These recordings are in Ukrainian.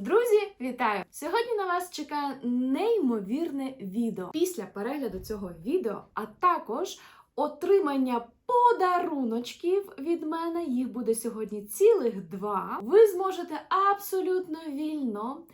Друзі, вітаю! Сьогодні на вас чекає неймовірне відео. Після перегляду цього відео, а також отримання подаруночків від мене, їх буде сьогодні цілих два. Ви зможете абсолютно вільно,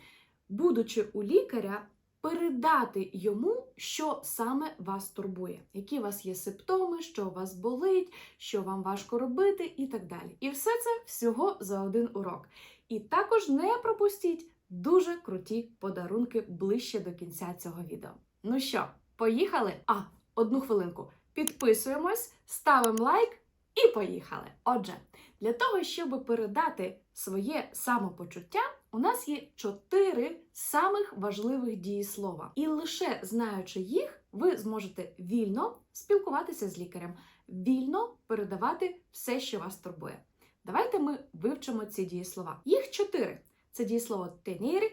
будучи у лікаря, передати йому, що саме вас турбує, які у вас є симптоми, що у вас болить, що вам важко робити, і так далі. І все це всього за один урок. І також не пропустіть дуже круті подарунки ближче до кінця цього відео. Ну що, поїхали? А, одну хвилинку. Підписуємось, ставимо лайк і поїхали. Отже, для того, щоб передати своє самопочуття, у нас є чотири самих важливих дієслова. І лише знаючи їх, ви зможете вільно спілкуватися з лікарем, вільно передавати все, що вас турбує. Давайте ми вивчимо ці дієслова. Їх чотири: це дієслово tenere,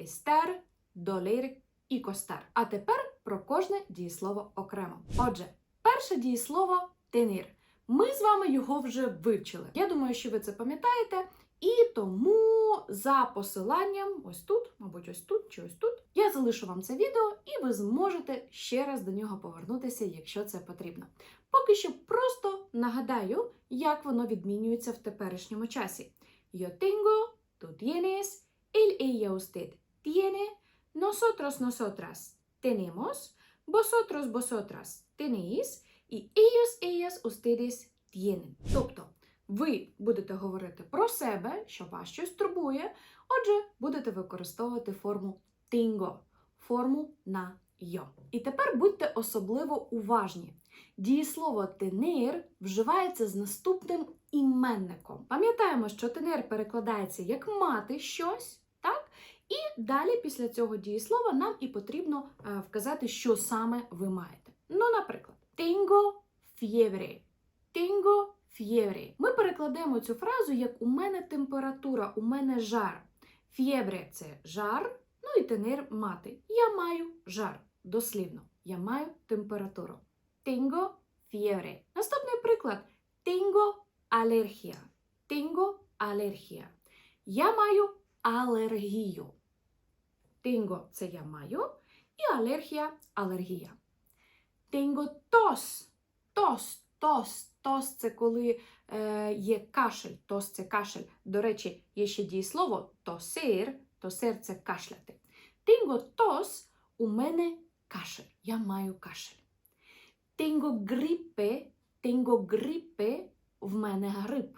estar, doler і costar. А тепер про кожне дієслово окремо. Отже, перше дієслово tenir. Ми з вами його вже вивчили. Я думаю, що ви це пам'ятаєте. І тому за посиланням, ось тут, мабуть, ось тут чи ось тут, я залишу вам це відео, і ви зможете ще раз до нього повернутися, якщо це потрібно. Поки що просто нагадаю, як воно відмінюється в теперішньому часі. Yo tengo, tú tienes, él, ella, usted tiene, nosotros, nosotras tenemos, vosotros, vosotras tenéis, і ellos, ellas, ustedes tienen. Тобто, ви будете говорити про себе, що вас щось турбує, отже, будете використовувати форму tengo, форму на йо. І тепер будьте особливо уважні. Дієслово tener вживається з наступним іменником. Пам'ятаємо, що tener перекладається як мати щось, так? І далі після цього дієслова нам і потрібно е, вказати, що саме ви маєте. Ну, наприклад, tengo fiebre. Tengo fiebre. Ми перекладемо цю фразу як у мене температура, у мене жар. Fiebre – це жар, ну і tener – мати. Я маю жар. Дослівно, я маю температуру. Tengo fiebre. Наступний приклад. Tengo alergia. Tengo alergia. Я маю алергію. Tengo – це я маю, і алергія – алергія. Tengo tos. Tos, tos, tos – це коли е, є кашель. Тос це кашель. До речі, є ще дієслово toser. Toser – це кашляти. Tengo tos – у мене кашель. Я маю кашель. Tengo gripe, tengo gripe, в мене грип.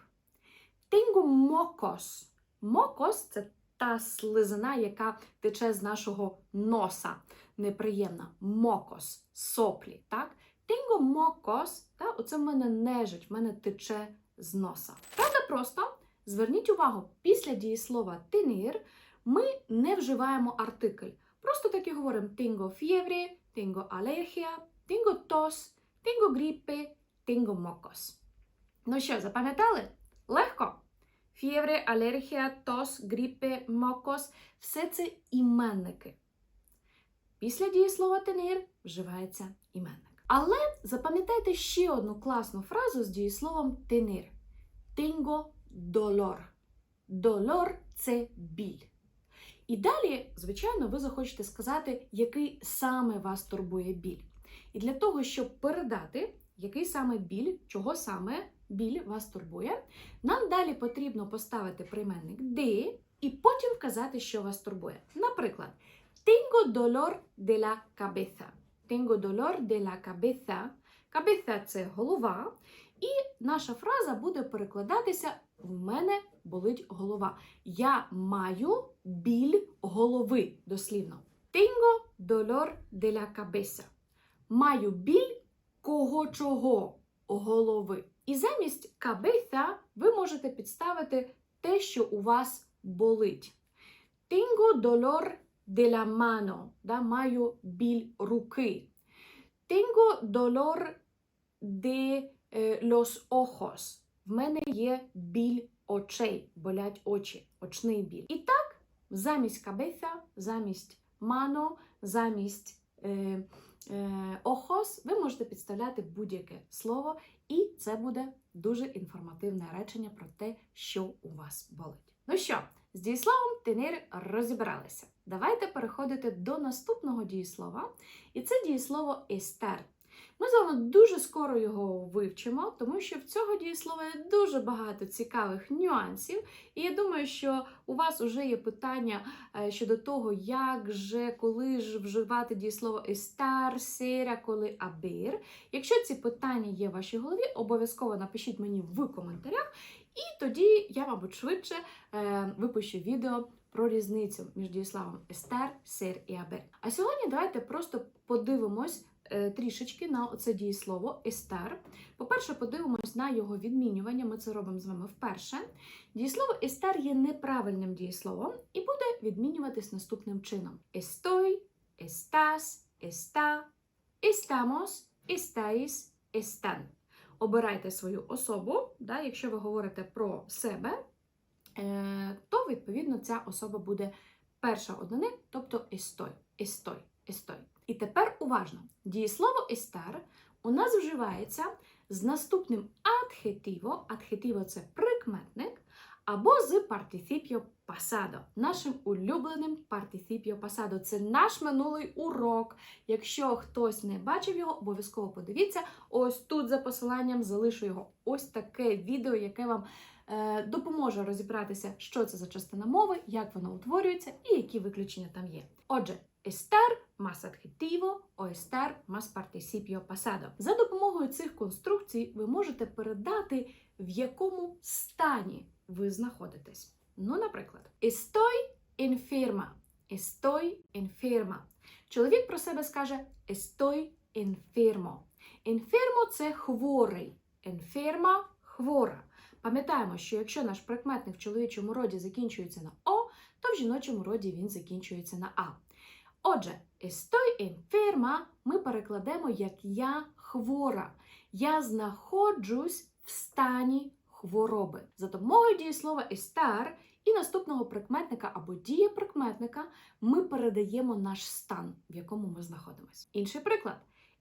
Tengo mocos. Mocos – це та слизина, яка тече з нашого носа. Неприємна. Мокос, соплі. так? Tengo mocos, та, оце в мене нежить, в мене тече з носа. Правда просто, зверніть увагу, після дієслова tenir ми не вживаємо артикль. Просто так і говоримо tengo fiebre, tengo alergia, tengo tos, tengo gripe, tengo mocos. Ну що, запам'ятали? Легко. Фєвре, алергія, тос, гріпе, мокос все це іменники. Після дієслова тенір вживається іменник. Але запам'ятайте ще одну класну фразу з дієсловом тенір. Tengo dolor. Dolor – це біль. І далі, звичайно, ви захочете сказати, який саме вас турбує біль. І для того, щоб передати, який саме біль, чого саме біль вас турбує, нам далі потрібно поставити прийменник de і потім вказати, що вас турбує. Наприклад, tengo dolor de la cabeza. Tengo dolor de la cabeza. Cabeza – це голова. І наша фраза буде перекладатися в мене болить голова. Я маю біль голови, дослівно. Tengo dolor de la cabeza. Маю біль кого чого голови. І замість кабеса ви можете підставити те, що у вас болить. Tengo dolor de la mano. Да, маю біль руки. Tengo dolor de los ojos. В мене є біль очей, болять очі, очний біль. І так, замість кабеса, замість мано, замість е, е, охос, ви можете підставляти будь-яке слово, і це буде дуже інформативне речення про те, що у вас болить. Ну що, З дієсловом tener розібралися. Давайте переходити до наступного дієслова, і це дієслово estar. Ми з вами дуже скоро його вивчимо, тому що в цього дієслова є дуже багато цікавих нюансів. І я думаю, що у вас вже є питання е, щодо того, як же, коли ж вживати дієслово estar, ser, коли haber. Якщо ці питання є в вашій голові, обов'язково напишіть мені в коментарях, і тоді я, мабуть, швидше е, випущу відео про різницю між дієсловом estar, ser і haber. А сьогодні давайте просто подивимось трішечки на це дієслово estar. По-перше, подивимось на його відмінювання. Ми це робимо з вами вперше. Дієслово estar є неправильним дієсловом і буде відмінюватись наступним чином: estoy, estás, está, estamos, estáis, están. Обирайте свою особу, да, якщо ви говорите про себе, е, то відповідно ця особа буде перша однини, тобто estoy, estoy, estoy. І тепер уважно: дієслово estar у нас вживається з наступним адхетиво. Адхетиво це прикметник, або з партіципіо pasado. Нашим улюбленим партіципіо pasado. Це наш минулий урок. Якщо хтось не бачив його, обов'язково подивіться. Ось тут за посиланням залишу його ось таке відео, яке вам е, допоможе розібратися, що це за частина мови, як вона утворюється і які виключення там є. Отже, estar más adjetivo o estar más participio pasado. За допомогою цих конструкцій ви можете передати, в якому стані ви знаходитесь. Ну, наприклад, estoy enferma. Estoy enferma. Чоловік про себе скаже estoy enfermo. Enfermo – це хворий. Enferma – хвора. Пам'ятаємо, що якщо наш прикметник в чоловічому роді закінчується на О, то в жіночому роді він закінчується на А. Отже, estoy enferma ми перекладемо як я хвора. Я знаходжусь в стані хвороби. За допомогою дієслова estar і наступного прикметника або дієприкметника ми передаємо наш стан, в якому ми знаходимося. Інший приклад.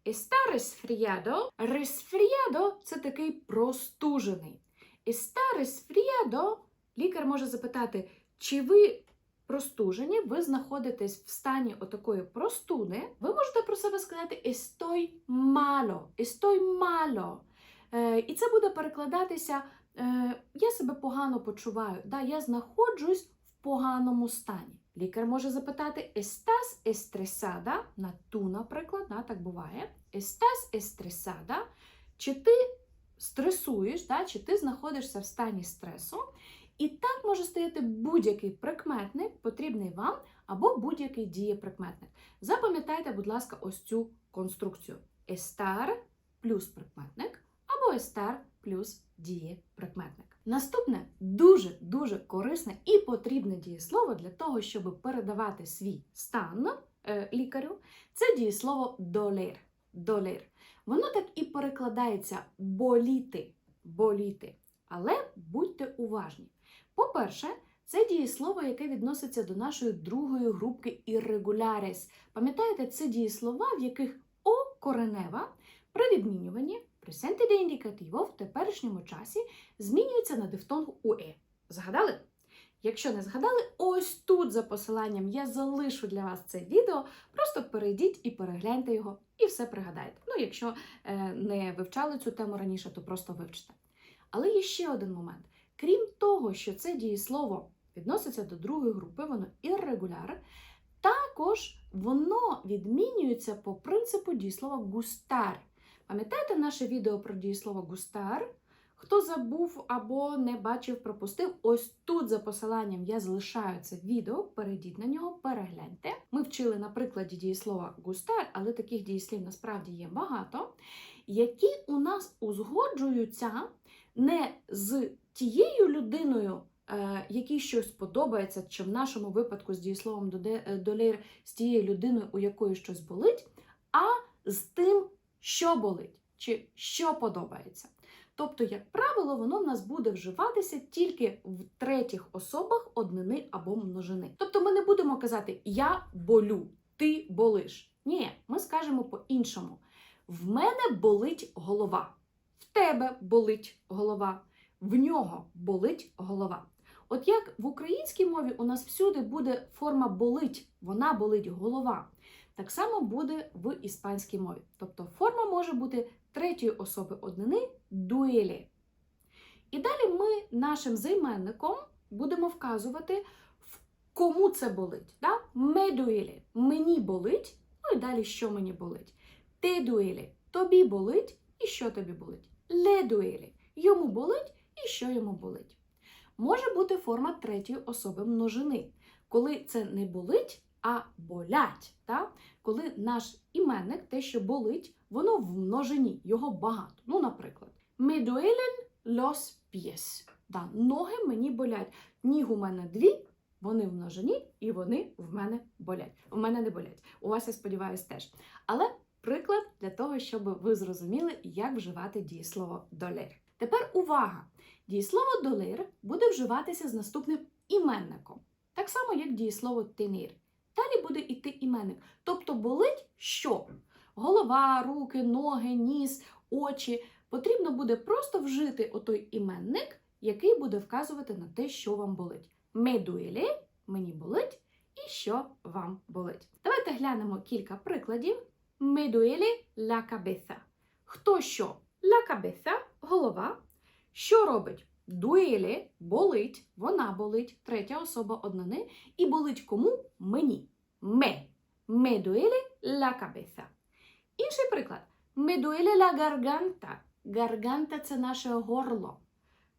Está resfriado. Resfriado – це такий простужений. Está resfriado – лікар може запитати, чи ви простужені, ви знаходитесь в стані отакої простуди, ви можете про себе сказати estoy malo, estoy malo. Е, і це буде перекладатися е, я себе погано почуваю, да, я знаходжусь в поганому стані. Лікар може запитати estás estresada, на ту, наприклад, да, так буває. Estás estresada, чи ти стресуєш, да, чи ти знаходишся в стані стресу. І так може стояти будь-який прикметник, потрібний вам, або будь-який дієприкметник. Запам'ятайте, будь ласка, ось цю конструкцію: estar плюс прикметник, або estar плюс дієприкметник. Наступне дуже-дуже корисне і потрібне дієслово для того, щоб передавати свій стан е, лікарю, це дієслово долер. Долер. Воно так і перекладається боліти. боліти. Але будьте уважні. По-перше, це дієслово, яке відноситься до нашої другої групки irregulares. Пам'ятаєте, це дієслова, в яких о коренева при відмінюванні presente de indicativo в теперішньому часі змінюється на дифтонг уе. Згадали? Якщо не згадали, ось тут за посиланням я залишу для вас це відео. Просто перейдіть і перегляньте його, і все пригадайте. Ну, якщо е, не вивчали цю тему раніше, то просто вивчите. Але є ще один момент. Крім того, що це дієслово відноситься до другої групи, воно іррегуляр, також воно відмінюється по принципу дієслова густар. Пам'ятаєте наше відео про дієслово густар? Хто забув або не бачив, пропустив, ось тут за посиланням я залишаю це відео, перейдіть на нього, перегляньте. Ми вчили на прикладі дієслова густар, але таких дієслів насправді є багато, які у нас узгоджуються не з тією людиною, е, якій щось подобається, чи в нашому випадку з дієсловом доде- долер з тією людиною, у якої щось болить, а з тим, що болить, чи що подобається. Тобто, як правило, воно в нас буде вживатися тільки в третіх особах однини або множини. Тобто ми не будемо казати Я болю, ти болиш. Ні, ми скажемо по-іншому. В мене болить голова, в тебе болить голова, в нього болить голова. От як в українській мові у нас всюди буде форма болить, вона болить голова. Так само буде в іспанській мові. Тобто форма може бути третьої особи однини дуелі. І далі ми нашим займенником будемо вказувати, в кому це болить. Да? Ме дуелі мені болить, ну і далі що мені болить. Те дуелі тобі болить і що тобі болить. Ле дуелі йому болить і що йому болить. Може бути форма третьої особи множини, коли це не болить, а болять. Да? Коли наш іменник, те, що болить, воно в множині, його багато. Ну, наприклад, me duelen los pies. Да, ноги мені болять. Ніг у мене дві, вони в множині, і вони в мене болять. У мене не болять. У вас, я сподіваюся, теж. Але приклад для того, щоб ви зрозуміли, як вживати дієслово долер. Тепер увага! Дієслово долер буде вживатися з наступним іменником, так само, як дієслово тенір. Далі буде йти іменник. Тобто болить що? Голова, руки, ноги, ніс, очі. Потрібно буде просто вжити отой іменник, який буде вказувати на те, що вам болить. Ме дуеле мені болить, і що вам болить. Давайте глянемо кілька прикладів. Me duele la cabeza. Хто що? La cabeza – голова. Що робить? Дуеле – болить, вона болить, третя особа однини. І болить кому? Мені. Ме. Me duele la cabeza. Інший приклад. Me duele la garganta. Гарганта – це наше горло.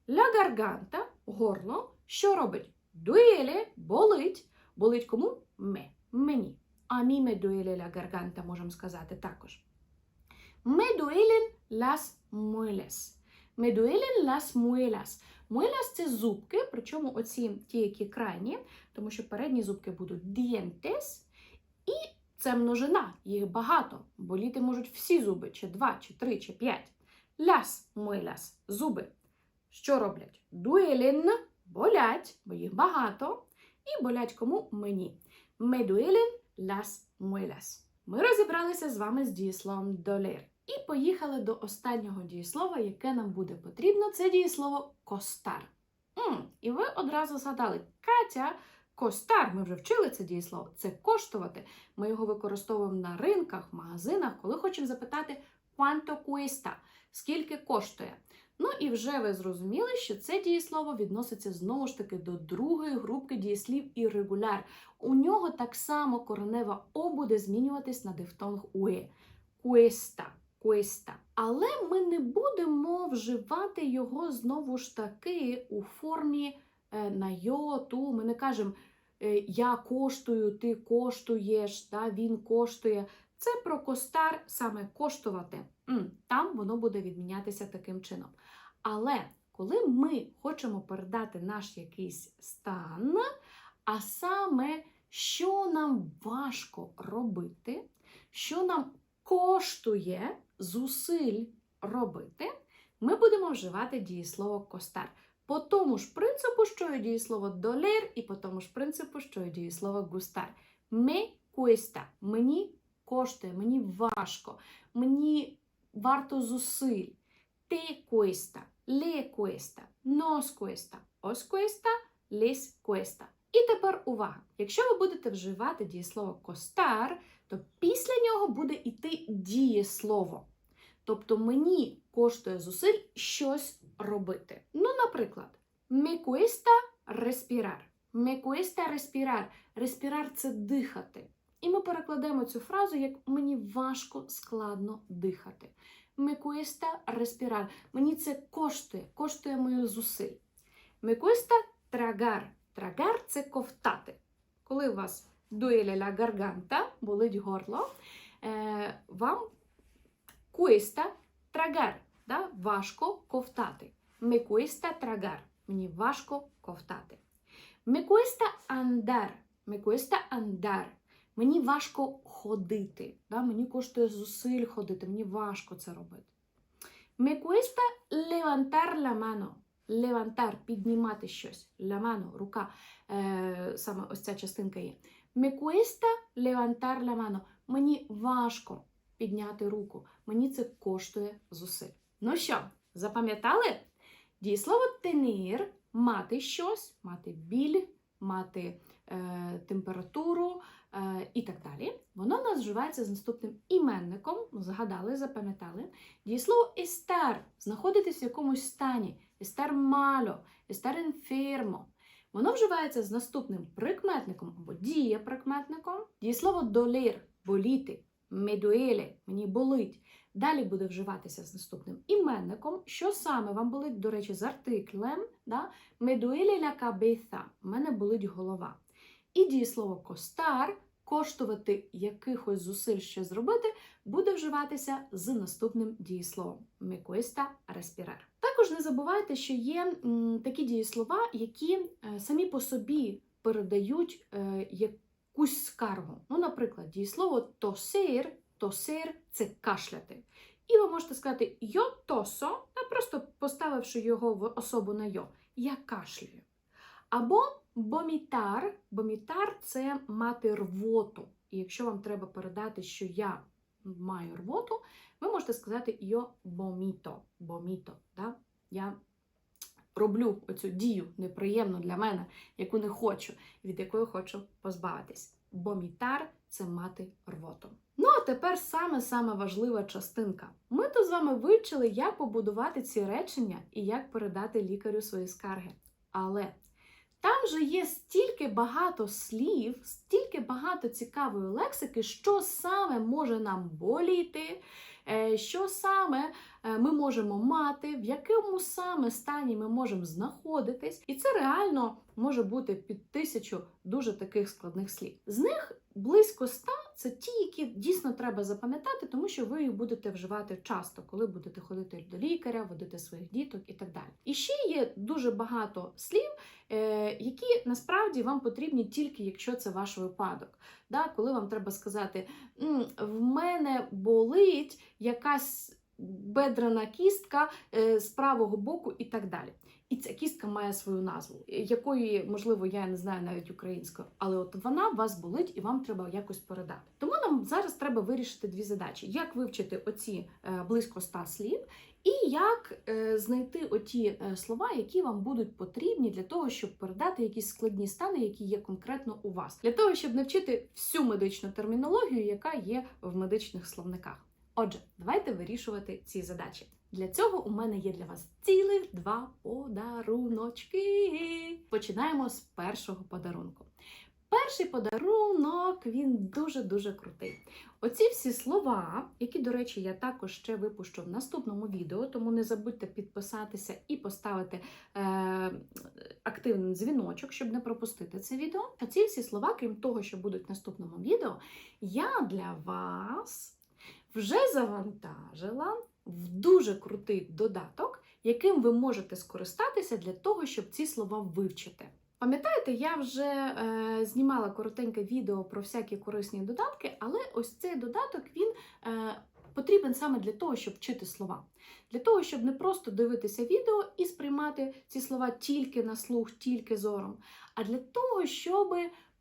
La garganta – горло. Що робить? Дуеле – болить. Болить кому? Ме. Мені. А мі me garganta, можемо сказати також. Me duelen las muelas. Me duelen las muelas. Muelas – це зубки, причому оці ті, які крайні, тому що передні зубки будуть dientes, і це множина, їх багато. Боліти можуть всі зуби, чи два, чи три, чи п'ять. Las muelas – зуби. Що роблять? Дуелен – болять, бо їх багато. І болять кому? Мені. Me duelen las muelas. Ми розібралися з вами з дієсловом doler. І поїхали до останнього дієслова, яке нам буде потрібно. Це дієслово костар. М, і ви одразу згадали, Катя, костар, ми вже вчили це дієслово, це коштувати. Ми його використовуємо на ринках, магазинах, коли хочемо запитати quanto cuesta, скільки коштує. Ну і вже ви зрозуміли, що це дієслово відноситься знову ж таки до другої групки дієслів іррегуляр. У нього так само коренева О буде змінюватись на дифтонг уе. Cuesta, cuesta. Але ми не будемо вживати його знову ж таки у формі е, на йо. Ми не кажемо е, я коштую, ти коштуєш, да, він коштує. Це про костар саме коштувати. Там воно буде відмінятися таким чином. Але коли ми хочемо передати наш якийсь стан, а саме, що нам важко робити, що нам коштує зусиль робити, ми будемо вживати дієслово костар. По тому ж принципу, що є дієслово долер, і по тому ж принципу, що є дієслово густар. Me cuesta. Мені коштує, мені важко, мені варто зусиль. Te cuesta, le cuesta, nos cuesta, os cuesta, les cuesta. І тепер увага! Якщо ви будете вживати дієслово костар, то після нього буде йти дієслово. Тобто мені коштує зусиль щось робити. Ну, наприклад, me cuesta respirar. Me cuesta respirar. Respirar – це дихати. І ми перекладемо цю фразу як мені важко складно дихати. Cuesta respirar. Мені це коштує, коштує моїх зусиль. Cuesta tragar. Tragar – це ковтати. Коли у вас дуеля la garganta, болить горло, е, вам tragar, да? важко. Me cuesta tragar. Мені важко cuesta andar. Me cuesta andar. Мені важко ходити. Да? Мені коштує зусиль ходити, мені важко це робити. Me cuesta levantar la mano. Levantar – піднімати щось. La mano – рука. Е, саме ось ця частинка є. Me cuesta levantar la mano. Мені важко підняти руку. Мені це коштує зусиль. Ну що, запам'ятали? Дієслово тенір мати щось, мати біль, мати температуру е, і так далі. Воно нас з наступним іменником. Згадали, запам'ятали. Дієслово естер знаходитись в якомусь стані. Естер мало, естер інфермо. Воно вживається з наступним прикметником або дієприкметником. Дієслово долір боліти, медуеле, мені болить. Далі буде вживатися з наступним іменником. Що саме вам болить, до речі, з артиклем. Да? Медуеле ля кабеса, в мене болить голова. І дієслово костар, коштувати якихось зусиль що зробити, буде вживатися з наступним дієсловом me respirar. Також не забувайте, що є такі дієслова, які е, самі по собі передають е, якусь скаргу. Ну, наприклад, дієслово тосир, тосир це кашляти. І ви можете сказати йо тосо, а просто поставивши його в особу на йо. Я кашлюю. Або бомітар. Бомітар це мати рвоту. І якщо вам треба передати, що я маю рвоту, ви можете сказати йо боміто. Боміто. Да? Я роблю оцю дію неприємну для мене, яку не хочу, від якої хочу позбавитись. Бомітар це мати рвоту. Ну, а тепер саме-саме важлива частинка. Ми то з вами вивчили, як побудувати ці речення і як передати лікарю свої скарги. Але там же є стільки багато слів, стільки багато цікавої лексики, що саме може нам боліти, е, що саме е, ми можемо мати, в якому саме стані ми можемо знаходитись. І це реально може бути під тисячу дуже таких складних слів. З них близько ста це ті, які дійсно треба запам'ятати, тому що ви їх будете вживати часто, коли будете ходити до лікаря, водити своїх діток і так далі. І ще є дуже багато слів, е, які насправді вам потрібні тільки якщо це ваш випадок. Да, коли вам треба сказати, в мене болить якась бедрена кістка е, з правого боку і так далі. І ця кістка має свою назву, якої, можливо, я не знаю навіть українською, але от вона вас болить і вам треба якось передати. Тому нам зараз треба вирішити дві задачі: як вивчити оці е, близько ста слів, і як е, знайти оті е, слова, які вам будуть потрібні для того, щоб передати якісь складні стани, які є конкретно у вас, для того, щоб не вчити всю медичну термінологію, яка є в медичних словниках. Отже, давайте вирішувати ці задачі. Для цього у мене є для вас цілих два подаруночки. Починаємо з першого подарунку. Перший подарунок він дуже-дуже крутий. Оці всі слова, які, до речі, я також ще випущу в наступному відео, тому не забудьте підписатися і поставити е, активний дзвіночок, щоб не пропустити це відео. Оці всі слова, крім того, що будуть в наступному відео, я для вас вже завантажила в дуже крутий додаток, яким ви можете скористатися для того, щоб ці слова вивчити. Пам'ятаєте, я вже е, знімала коротеньке відео про всякі корисні додатки, але ось цей додаток він е, потрібен саме для того, щоб вчити слова. Для того, щоб не просто дивитися відео і сприймати ці слова тільки на слух, тільки зором, а для того, щоб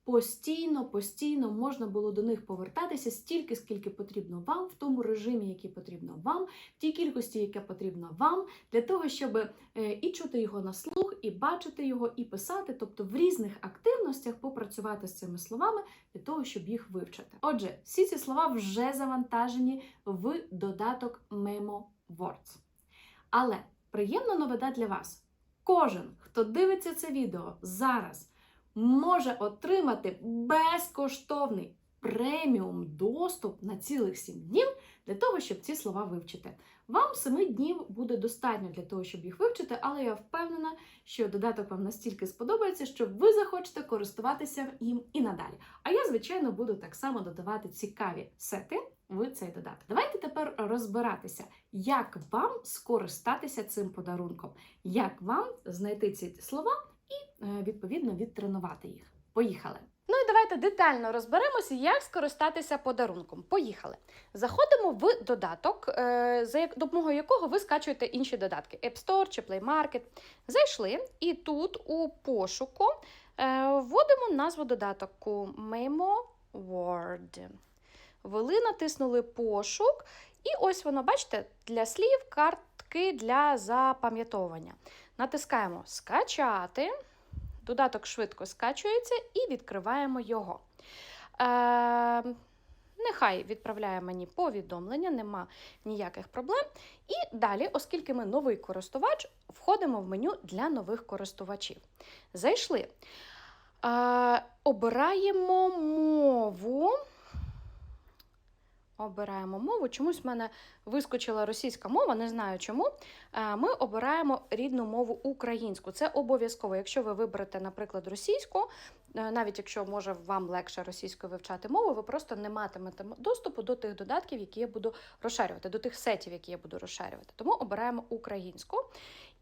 постійно, постійно можна було до них повертатися стільки, скільки потрібно вам, в тому режимі, який потрібно вам, в тій кількості, яка потрібна вам, для того, щоб е, і чути його на слух, і бачити його, і писати, тобто в різних активностях попрацювати з цими словами для того, щоб їх вивчити. Отже, всі ці слова вже завантажені в додаток Memo Words. Але приємна новина для вас. Кожен, хто дивиться це відео зараз, може отримати безкоштовний преміум доступ на цілих 7 днів для того, щоб ці слова вивчити. Вам 7 днів буде достатньо для того, щоб їх вивчити, але я впевнена, що додаток вам настільки сподобається, що ви захочете користуватися їм і надалі. А я, звичайно, буду так само додавати цікаві сети в цей додаток. Давайте тепер розбиратися, як вам скористатися цим подарунком, як вам знайти ці слова і е, відповідно відтренувати їх. Поїхали! Ну і давайте детально розберемося, як скористатися подарунком. Поїхали. Заходимо в додаток, е, за допомогою якого ви скачуєте інші додатки: App Store чи Play Market. Зайшли, і тут у пошуку е, вводимо назву додатку Memo Word. Ввели, натиснули пошук, і ось воно, бачите, для слів, картки для запам'ятовування. Натискаємо скачати. Додаток швидко скачується і відкриваємо його. Е, нехай відправляє мені повідомлення, нема ніяких проблем. І далі, оскільки ми новий користувач, входимо в меню для нових користувачів. Зайшли. Е, обираємо мову. Обираємо мову. Чомусь в мене вискочила російська мова, не знаю чому. Е, Ми обираємо рідну мову українську. Це обов'язково. Якщо ви виберете, наприклад, російську, е, навіть якщо може вам легше російською вивчати мову, ви просто не матимете доступу до тих додатків, які я буду розшарювати, до тих сетів, які я буду розшарювати. Тому обираємо українську.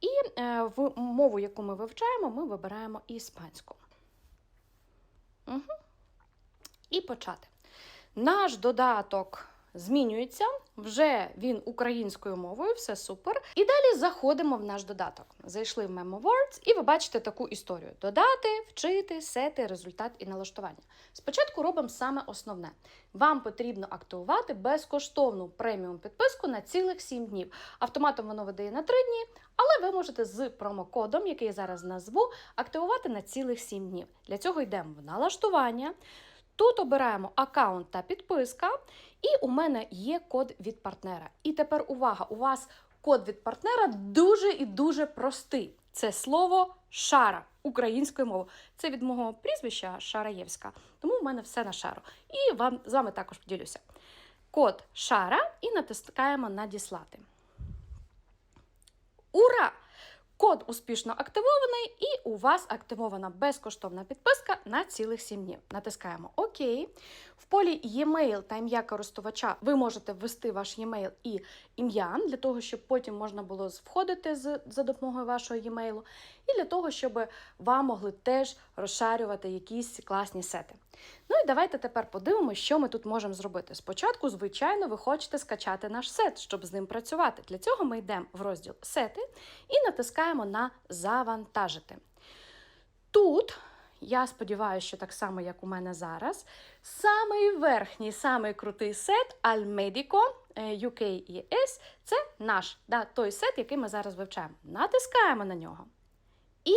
І е, в мову, яку ми вивчаємо, ми вибираємо іспанську. Угу. І почати. Наш додаток змінюється, вже він українською мовою, все супер. І далі заходимо в наш додаток. Зайшли в Memo і ви бачите таку історію: додати, вчити, сети, результат і налаштування. Спочатку робимо саме основне. Вам потрібно активувати безкоштовну преміум підписку на цілих 7 днів. Автоматом воно видає на 3 дні, але ви можете з промокодом, який я зараз назву, активувати на цілих 7 днів. Для цього йдемо в налаштування. Тут обираємо аккаунт та підписка, і у мене є код від партнера. І тепер увага! У вас код від партнера дуже і дуже простий. Це слово шара українською мовою. Це від мого прізвища Шараєвська, тому в мене все на шару. І вам з вами також поділюся. Код шара і натискаємо надіслати. Ура! Код успішно активований, і у вас активована безкоштовна підписка на цілих 7 днів. Натискаємо ОК. В полі e-mail та ім'я користувача ви можете ввести ваш e-mail і ім'я для того, щоб потім можна було входити за допомогою вашого e-mail, і для того, щоб вам могли теж розшарювати якісь класні сети. Ну і давайте тепер подивимося, що ми тут можемо зробити. Спочатку, звичайно, ви хочете скачати наш сет, щоб з ним працювати. Для цього ми йдемо в розділ Сети і натискаємо на Завантажити. Тут, я сподіваюся, що так само, як у мене зараз, самий верхній, самий крутий сет Almedico е, UK ES – це наш да, той сет, який ми зараз вивчаємо. Натискаємо на нього і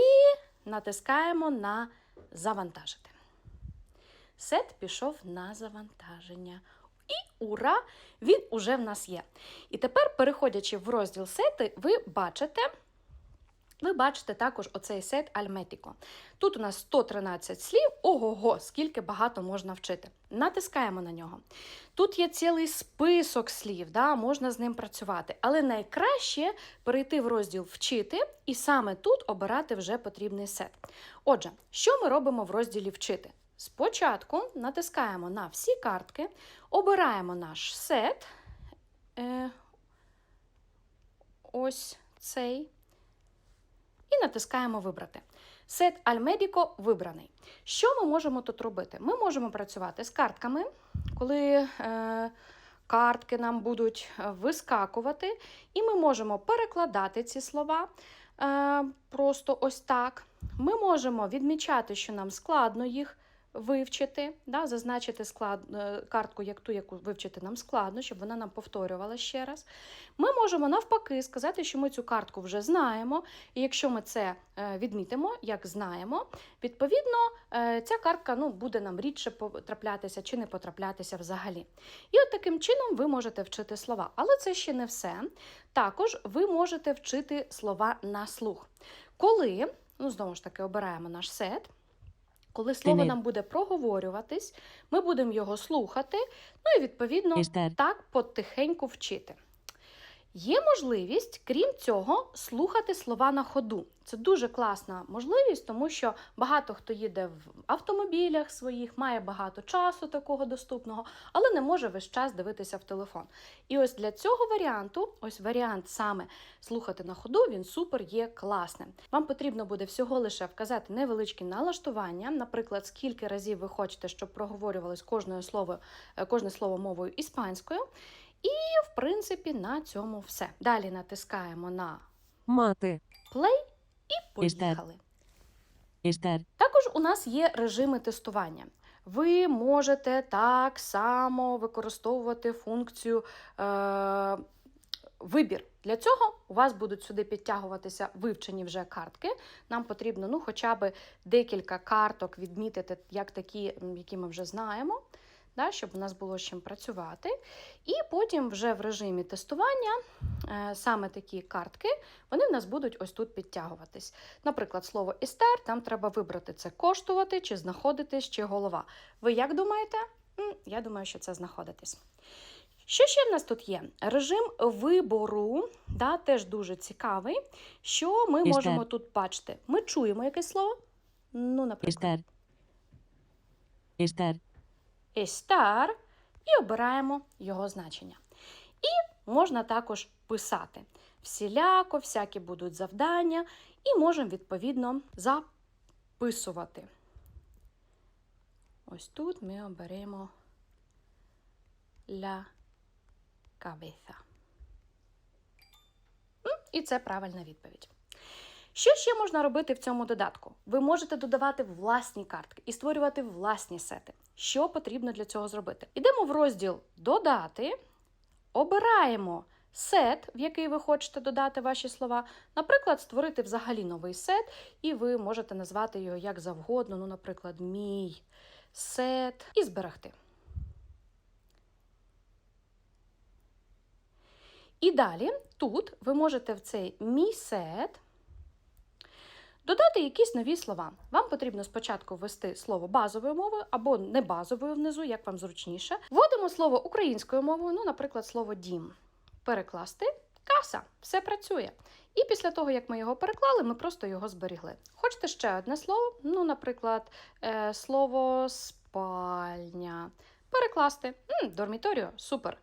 натискаємо на Завантажити. Сет пішов на завантаження. І ура! Він уже в нас є. І тепер, переходячи в розділ сети, ви бачите. Ви бачите також оцей сет Альметіко. Тут у нас 113 слів, ого-го, скільки багато можна вчити. Натискаємо на нього. Тут є цілий список слів, да, можна з ним працювати. Але найкраще перейти в розділ Вчити і саме тут обирати вже потрібний сет. Отже, що ми робимо в розділі Вчити? Спочатку натискаємо на всі картки, обираємо наш сет. Е, ось цей. І натискаємо Вибрати. Сет Альмедіко вибраний. Що ми можемо тут робити? Ми можемо працювати з картками, коли е, картки нам будуть вискакувати, і ми можемо перекладати ці слова е, просто ось так. Ми можемо відмічати, що нам складно їх вивчити, да, зазначити склад, е, картку, як ту, яку вивчити нам складно, щоб вона нам повторювала ще раз. Ми можемо навпаки сказати, що ми цю картку вже знаємо, і якщо ми це е, відмітимо, як знаємо, відповідно е, ця картка ну, буде нам рідше потраплятися чи не потраплятися взагалі. І от таким чином ви можете вчити слова. Але це ще не все. Також ви можете вчити слова на слух. Коли, ну знову ж таки, обираємо наш сет. Коли слово нам буде проговорюватись, ми будемо його слухати, ну і відповідно так потихеньку вчити. Є можливість, крім цього, слухати слова на ходу. Це дуже класна можливість, тому що багато хто їде в автомобілях своїх, має багато часу такого доступного, але не може весь час дивитися в телефон. І ось для цього варіанту, ось варіант саме слухати на ходу, він супер є класним. Вам потрібно буде всього лише вказати невеличкі налаштування, наприклад, скільки разів ви хочете, щоб проговорювалось кожне слово, е, кожне слово мовою іспанською. І, в принципі, на цьому все. Далі натискаємо на Мати. play і поїхали. Естер. Також у нас є режими тестування. Ви можете так само використовувати функцію е, вибір Для цього у вас будуть сюди підтягуватися вивчені вже картки. Нам потрібно ну, хоча б декілька карток відмітити, як такі, які ми вже знаємо, да, щоб у нас було з чим працювати. І потім вже в режимі тестування е, саме такі картки вони в нас будуть ось тут підтягуватись. Наприклад, слово істер, там треба вибрати це коштувати, чи знаходитись, чи голова. Ви як думаєте? Я думаю, що це знаходитись. Що ще в нас тут є? Режим вибору, да, теж дуже цікавий. Що ми Істер. можемо тут бачити? Ми чуємо якесь слово. Ну, наприклад, Estar. Estar. і обираємо його значення. І можна також писати. Всіляко, всякі будуть завдання, і можемо відповідно записувати. Ось тут ми оберемо la cabeza. І це правильна відповідь. Що ще можна робити в цьому додатку? Ви можете додавати власні картки і створювати власні сети. Що потрібно для цього зробити? Йдемо в розділ Додати, обираємо сет, в який ви хочете додати ваші слова. Наприклад, створити взагалі новий сет, і ви можете назвати його як завгодно, ну, наприклад, мій сет, і зберегти. І далі тут ви можете в цей мій сет додати якісь нові слова. Вам потрібно спочатку ввести слово базовою мовою або не базовою внизу, як вам зручніше. Вводимо слово українською мовою, ну, наприклад, слово дім. Перекласти каса. Все працює. І після того, як ми його переклали, ми просто його зберігли. Хочете ще одне слово? Ну, наприклад, е, слово спальня. Перекласти. М, Дорміторіо, супер.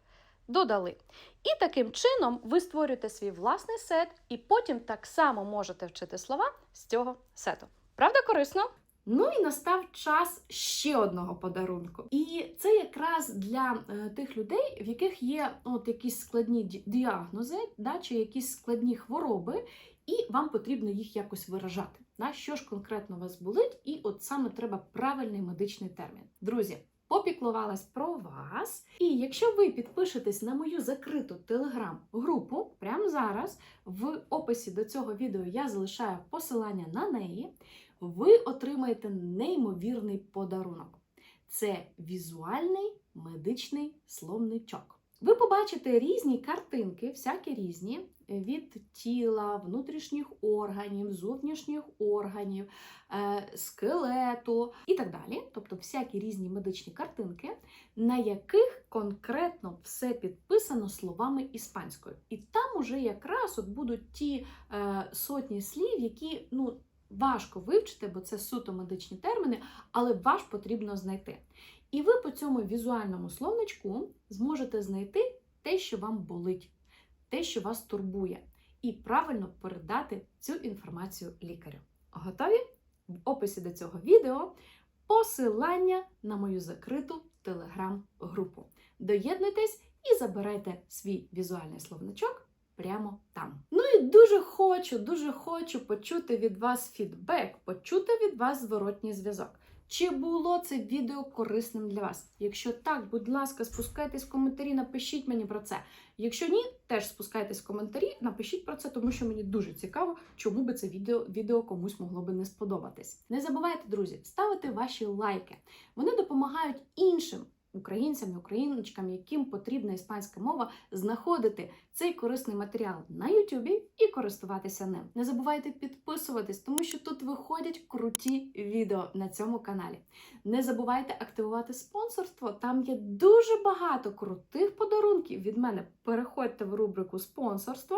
Додали. І таким чином ви створюєте свій власний сет, і потім так само можете вчити слова з цього сету. Правда, корисно? Ну і настав час ще одного подарунку. І це якраз для е, тих людей, в яких є от якісь складні діагнози, да, чи якісь складні хвороби, і вам потрібно їх якось виражати. Да, що ж конкретно вас болить, і от саме треба правильний медичний термін. Друзі. Попіклувалась про вас. І якщо ви підпишетесь на мою закриту телеграм-групу прямо зараз, в описі до цього відео я залишаю посилання на неї ви отримаєте неймовірний подарунок. Це візуальний медичний словничок. Ви побачите різні картинки, всякі різні, від тіла, внутрішніх органів, зовнішніх органів, е, скелету і так далі. Тобто всякі різні медичні картинки, на яких конкретно все підписано словами іспанською. І там уже якраз от будуть ті е, сотні слів, які ну, важко вивчити, бо це суто медичні терміни, але ваш потрібно знайти. І ви по цьому візуальному словничку зможете знайти те, що вам болить, те, що вас турбує, і правильно передати цю інформацію лікарю. Готові? В описі до цього відео посилання на мою закриту телеграм-групу. Доєднуйтесь і забирайте свій візуальний словничок прямо там. Ну і дуже хочу, дуже хочу почути від вас фідбек, почути від вас зворотній зв'язок. Чи було це відео корисним для вас? Якщо так, будь ласка, спускайтесь в коментарі, напишіть мені про це. Якщо ні, теж спускайтесь в коментарі, напишіть про це, тому що мені дуже цікаво, чому би це відео, відео комусь могло би не сподобатись. Не забувайте, друзі, ставити ваші лайки. Вони допомагають іншим українцям і україночкам, яким потрібна іспанська мова, знаходити цей корисний матеріал на Ютубі і користуватися ним. Не забувайте підписуватись, тому що тут виходять круті відео на цьому каналі. Не забувайте активувати спонсорство. Там є дуже багато крутих подарунків від мене. Переходьте в рубрику спонсорство,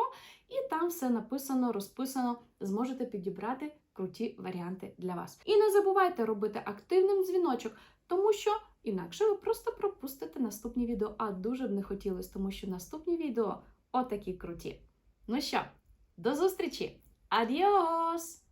і там все написано, розписано. Зможете підібрати круті варіанти для вас. І не забувайте робити активним дзвіночок, тому що інакше ви просто пропустите наступні відео. А дуже б не хотілося, тому що наступні відео отакі круті. Ну що, до зустрічі! Адіос!